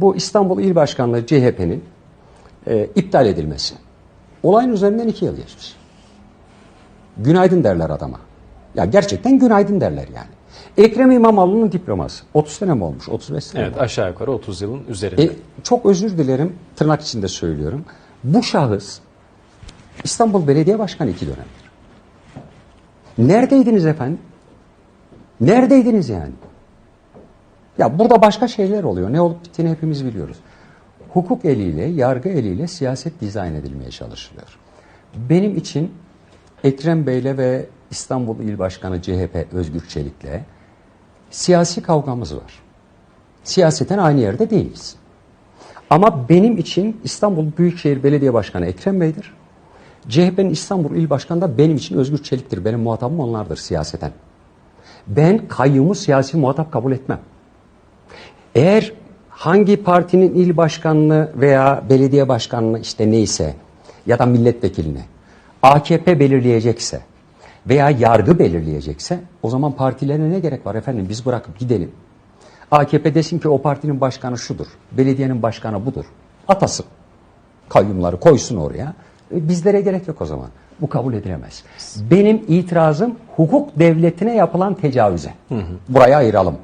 bu İstanbul İl Başkanlığı CHP'nin e, iptal edilmesi. Olayın üzerinden iki yıl geçmiş. Günaydın derler adama. Ya gerçekten günaydın derler yani. Ekrem İmamoğlu'nun diploması. 30 sene mi olmuş? 35 sene mi Evet aşağı yukarı 30 yılın üzerinde. E, çok özür dilerim. Tırnak içinde söylüyorum. Bu şahıs İstanbul Belediye Başkanı iki dönemdir. Neredeydiniz efendim? Neredeydiniz yani? Ya burada başka şeyler oluyor. Ne olup bittiğini hepimiz biliyoruz. Hukuk eliyle, yargı eliyle siyaset dizayn edilmeye çalışılıyor. Benim için Ekrem Bey'le ve İstanbul İl Başkanı CHP Özgür Çelik'le siyasi kavgamız var. Siyaseten aynı yerde değiliz. Ama benim için İstanbul Büyükşehir Belediye Başkanı Ekrem Bey'dir. CHP'nin İstanbul İl Başkanı da benim için Özgür Çelik'tir. Benim muhatabım onlardır siyaseten. Ben kayyumu siyasi muhatap kabul etmem. Eğer hangi partinin il başkanını veya belediye başkanını işte neyse ya da milletvekilini AKP belirleyecekse veya yargı belirleyecekse o zaman partilerine ne gerek var efendim biz bırakıp gidelim. AKP desin ki o partinin başkanı şudur, belediyenin başkanı budur. Atasın. Kayyumları koysun oraya. E, Bizlere gerek yok o zaman. Bu kabul edilemez. Benim itirazım hukuk devletine yapılan tecavüze. Buraya ayıralım.